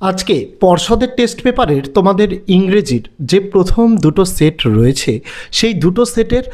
আজকে পর্ষদের টেস্ট পেপারের তোমাদের ইংরেজির যে প্রথম দুটো সেট রয়েছে, সেই দুটো সেটের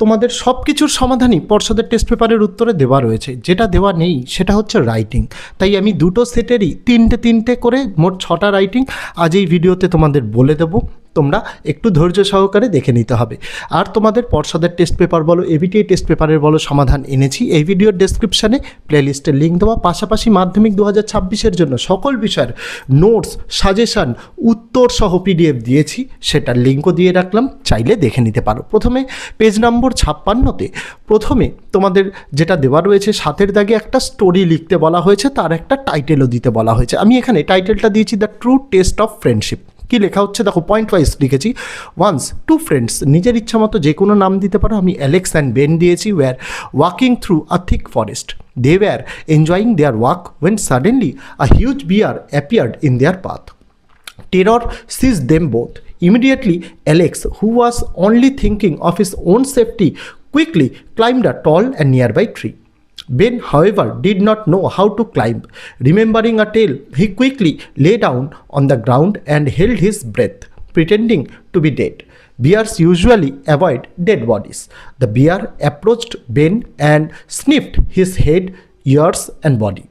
তোমাদের সব কিছুর সমাধানই পর্ষদের টেস্ট পেপারের উত্তরে দেওয়া রয়েছে। যেটা দেওয়া নেই, সেটা হচ্ছে রাইটিং তাই আমি দুটো সেটেরই তিনটে তিনটে করে মোট ছটা রাইটিং আজ এই ভিডিওতে তোমাদের বলে দেবো। তোমরা একটু ধৈর্য সহকারে দেখে নিতে হবে। আর তোমাদের পর্ষদের টেস্ট পেপার বলো এবিটিআই টেস্ট পেপারের বলো সমাধান এনেছি। এই ভিডিওর ডেসক্রিপশানে প্লেলিস্টের লিঙ্ক দেওয়া। পাশাপাশি মাধ্যমিক দু হাজার জন্য সকল বিষয়ের নোটস সাজেশান উত্তর সহ পিডিএফ দিয়েছি। সেটার লিঙ্কও দিয়ে রাখলাম। চাইলে দেখে নিতে পারো। প্রথমে পেজ নম্বর ছাপ্পান্নতে প্রথমে তোমাদের যেটা দেওয়া রয়েছে, সাতের দাগে একটা স্টোরি লিখতে বলা হয়েছে, তার একটা টাইটেলও দিতে বলা হয়েছে। আমি এখানে টাইটেলটা দিয়েছি the true test of friendship কি লেখা হচ্ছে? দেখো পয়েন্ট ওয়াইজ লিখেছি। ওয়ান্স টু ফ্রেন্ডস নিজের ইচ্ছা মতো যে কোনো নাম দিতে পারো। আমি অ্যালেক্স অ্যান্ড বেন দিয়েছি। Were walking through a thick forest they were enjoying their walk when suddenly a huge bear appeared in their path Terror seized them both. Immediately, Alex, who was only thinking of his own safety, quickly climbed a tall and nearby tree. Ben, however, did not know how to climb. Remembering a tale, he quickly lay down on the ground and held his breath, pretending to be dead. Bears usually avoid dead bodies. The bear approached Ben and sniffed his head, ears, and body.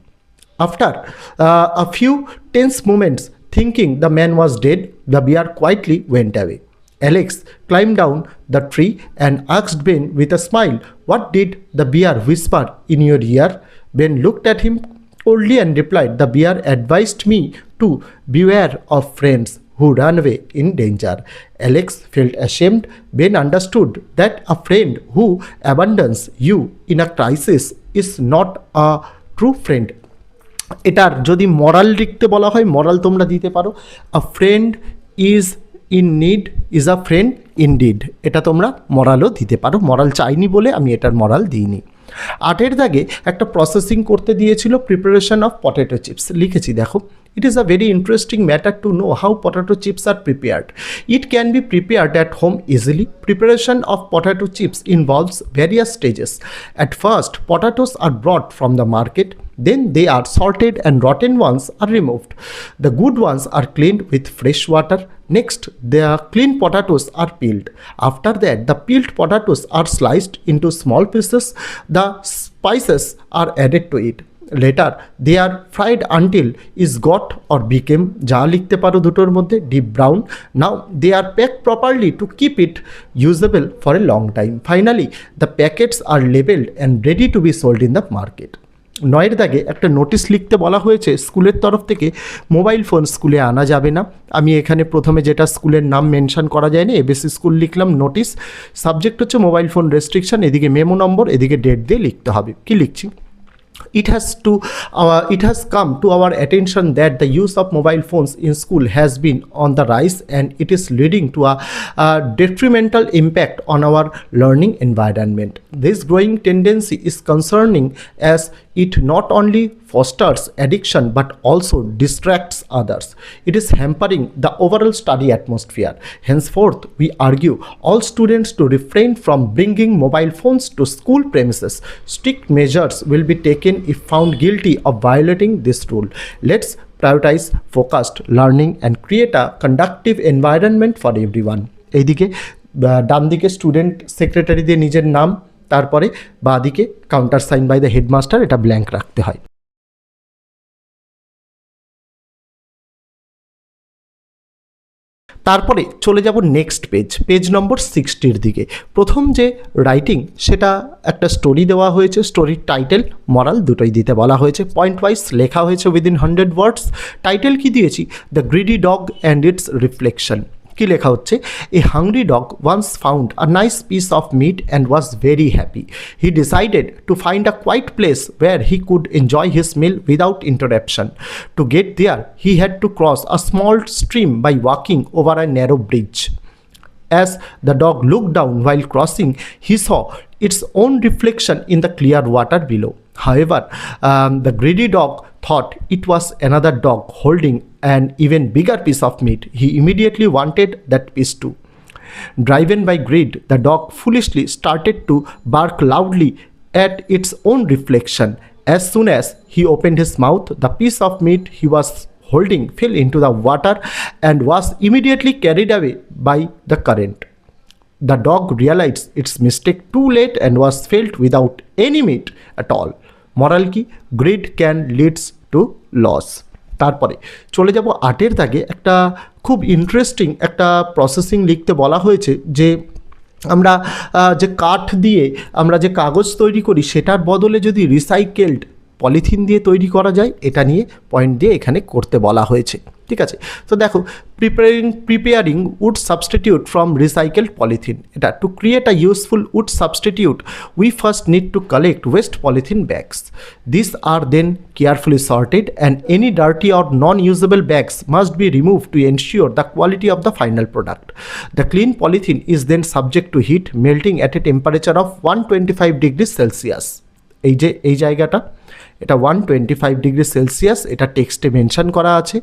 After uh, a few tense moments, thinking the man was dead, the bear quietly went away. Alex climbed down the tree and asked Ben with a smile, What did the bear whisper in your ear? Ben looked at him coldly and replied, The bear advised me to beware of friends who run away in danger. Alex felt ashamed. Ben understood that a friend who abandons you in a crisis is not a true friend. এটার যদি মরাল লিখতে বলা হয় মরাল তোমরা দিতে পারো a friend is in need is a friend in deed এটা তোমরা মরালও দিতে পারো। মরাল চাইনি বলে আমি এটার মরাল দিইনি। আটের দাগে একটা প্রসেসিং করতে দিয়েছিল প্রিপারেশন অফ পটেটো চিপস লিখেছি, দেখো। It is a very interesting matter to know how potato chips are prepared. It can be prepared at home easily. Preparation of potato chips involves various stages. At first, potatoes are brought from the market. Then they are salted and rotten ones are removed. The good ones are cleaned with fresh water. Next, the clean potatoes are peeled. After that, the peeled potatoes are sliced into small pieces. The spices are added to it. Later they are fried until is got or became যা লিখতে পারো দুটোর মধ্যে deep brown now they are pack properly to keep it usable for a long time finally the packets are labelled and ready to be sold in the market নয়ের দাগে একটা notice লিখতে বলা হয়েছে, স্কুলের তরফ থেকে মোবাইল ফোন স্কুলে আনা যাবে না। আমি এখানে প্রথমে যেটা স্কুলের নাম মেনশন করা যায়নি এবিসি স্কুল লিখলাম নোটিশ সাবজেক্ট হচ্ছে মোবাইল ফোন রেস্ট্রিকশন এদিকে মেমো নম্বর এদিকে ডেট দিয়ে লিখতে হবে। কি লিখছি? It has to uh, it has come to our attention that the use of mobile phones in school has been on the rise and it is leading to a, a detrimental impact on our learning environment. This growing tendency is concerning as it not only fosters addiction but also distracts others it is hampering the overall study atmosphere henceforth we argue all students to refrain from bringing mobile phones to school premises strict measures will be taken if found guilty of violating this rule let's prioritize focused learning and create a conductive environment for everyone এইদিকে ডান দিকে student secretary দিয়ে নিজের নাম তারপরে বাঁ দিকে counter sign by the headmaster এটা blank রাখতে হয় তারপরে চলে যাব নেক্সট পেজ পেজ নম্বর সিক্সটির দিকে। প্রথম যে রাইটিং সেটা একটা স্টোরি দেওয়া হয়েছে। স্টোরির টাইটেল মরাল দুটোই দিতে বলা হয়েছে। পয়েন্ট ওয়াইজ লেখা হয়েছে উইদিন হান্ড্রেড ওয়ার্ডস টাইটেল কী দিয়েছি? The greedy dog and its reflection কি লেখা হচ্ছে? A hungry dog once found a nice piece of meat and was very happy he decided to find a quiet place where he could enjoy his meal without interruption to get there he had to cross a small stream by walking over a narrow bridge As the dog looked down while crossing, he saw its own reflection in the clear water below. However, um, the greedy dog thought it was another dog holding an even bigger piece of meat. He immediately wanted that piece too. Driven by greed, the dog foolishly started to bark loudly at its own reflection. As soon as he opened his mouth, the piece of meat he was holding fell into the water and was immediately carried away by the current. The dog realized its mistake too late and was felt without any meat at all. Moral কি? Greed can leads to loss তারপরে চলে যাব আটের দাগে। একটা খুব interesting একটা processing লিখতে বলা হয়েছে যে আমরা যে কাঠ দিয়ে আমরা যে কাগজ তৈরি করি, সেটার বদলে যদি রিসাইকেলড পলিথিন দিয়ে তৈরি করা যায়, এটা নিয়ে পয়েন্ট দিয়ে এখানে করতে বলা হয়েছে। ঠিক আছে? তো দেখো preparing preparing wood substitute from recycled polythene এটা to create a useful wood substitute we first need to collect waste polythene bags this are then carefully sorted and any dirty or non usable bags must be remove to ensure the quality of the final product the clean polythene is then subject to heat melting at a temperature of one twenty five degree Celsius এই যে, এই জায়গাটা, এটা one twenty five degree Celsius এটা টেক্সটে mention করা আছে।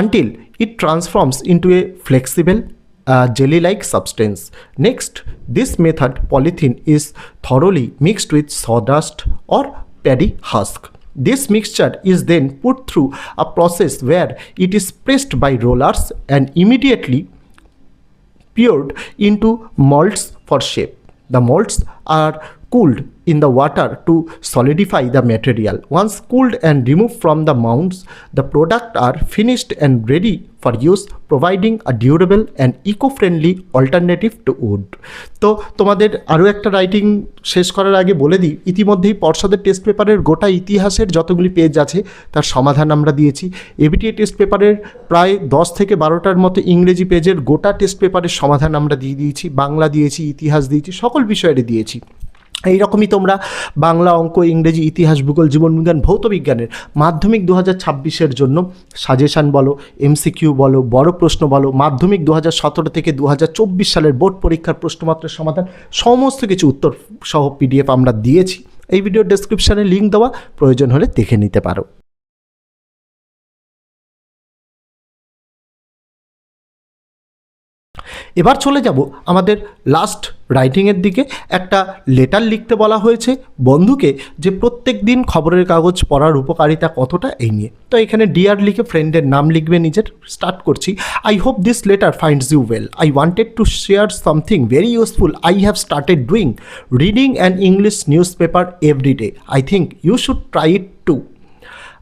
Until it transforms into a flexible uh, jelly like substance. Next, this method polythene is thoroughly mixed with sawdust or paddy husk. This mixture is then put through a process where it is pressed by rollers and immediately poured into molds for shape. The molds are cooled in the water to solidify the material. Once cooled and removed from the mounds, the product are finished and ready for use, providing a durable and eco-friendly alternative to wood. তো তোমাদের আরও একটা writing শেষ করার আগে বলে দিই ইতিমধ্যেই পর্ষদের টেস্ট পেপারের গোটা ইতিহাসের যতগুলি পেজ আছে তার সমাধান আমরা দিয়েছি এবিটিএ টেস্ট পেপারের প্রায় দশ থেকে বারোটার মতো ইংরেজি পেজের গোটা টেস্ট পেপারের সমাধান আমরা দিয়ে দিয়েছি বাংলা দিয়েছি ইতিহাস দিয়েছি সকল বিষয়ের দিয়েছি এইরকমই তোমরা বাংলা অঙ্ক, ইংরেজি ইতিহাস, ভূগোল, জীবনবিজ্ঞান ভৌত বিজ্ঞানের মাধ্যমিক দু হাজার ছাব্বিশের জন্য সাজেশান বলো, এমসিকিউ বলো, বড় প্রশ্ন বলো, মাধ্যমিক দু হাজার সতেরো থেকে দু হাজার চব্বিশ সালের বোর্ড পরীক্ষার প্রশ্নমাত্রের সমাধান, সমস্ত কিছু উত্তর সহ পিডিএফ আমরা দিয়েছি। এই ভিডিও ডেসক্রিপশানে লিঙ্ক দেওয়া, প্রয়োজন হলে দেখে নিতে পারো। এবার চলে যাব আমাদের লাস্ট রাইটিংয়ের দিকে। একটা লেটার লিখতে বলা হয়েছে বন্ধুকে যে প্রত্যেক দিন খবরের কাগজ পড়ার উপকারিতা কতটা এই নিয়ে। তো এখানে ডিয়ার লিখে ফ্রেন্ডের নাম লিখবে নিজের স্টার্ট করছি। I hope this letter finds you well I wanted to share something very useful I have started doing reading an English newspaper every day I think you should try it to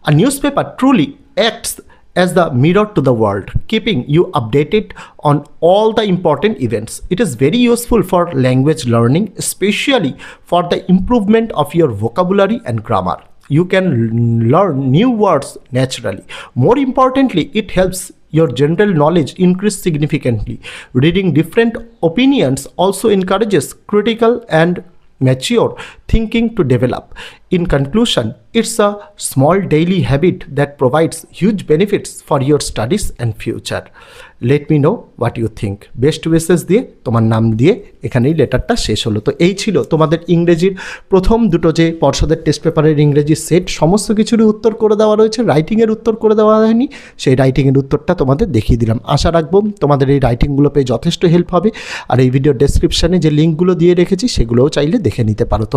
A newspaper truly acts as the mirror to the world, keeping you updated on all the important events. It is very useful for language learning, especially for the improvement of your vocabulary and grammar. You can learn new words naturally. More importantly, it helps your general knowledge increase significantly. Reading different opinions also encourages critical and mature thinking to develop. In conclusion, it's a small daily habit that provides huge benefits for your studies and future. Let me know what you think. Best wishes দিয়ে তোমার নাম দিয়ে এখানেই লেটারটা শেষ হলো তো এই ছিল তোমাদের ইংরেজির প্রথম দুটো যে পর্ষদের টেস্ট পেপারের ইংরেজি সেট সমস্ত কিছুরই উত্তর করে দেওয়া রয়েছে রাইটিংয়ের উত্তর করে দেওয়া হয়নি সেই রাইটিংয়ের উত্তরটা তোমাদের দেখিয়ে দিলাম আশা রাখব তোমাদের এই রাইটিংগুলো পেয়ে যথেষ্ট হেল্প হবে আর এই ভিডিওর ডেসক্রিপশানে যে লিঙ্কগুলো দিয়ে রেখেছি সেগুলোও চাইলে দেখে নিতে পারো তো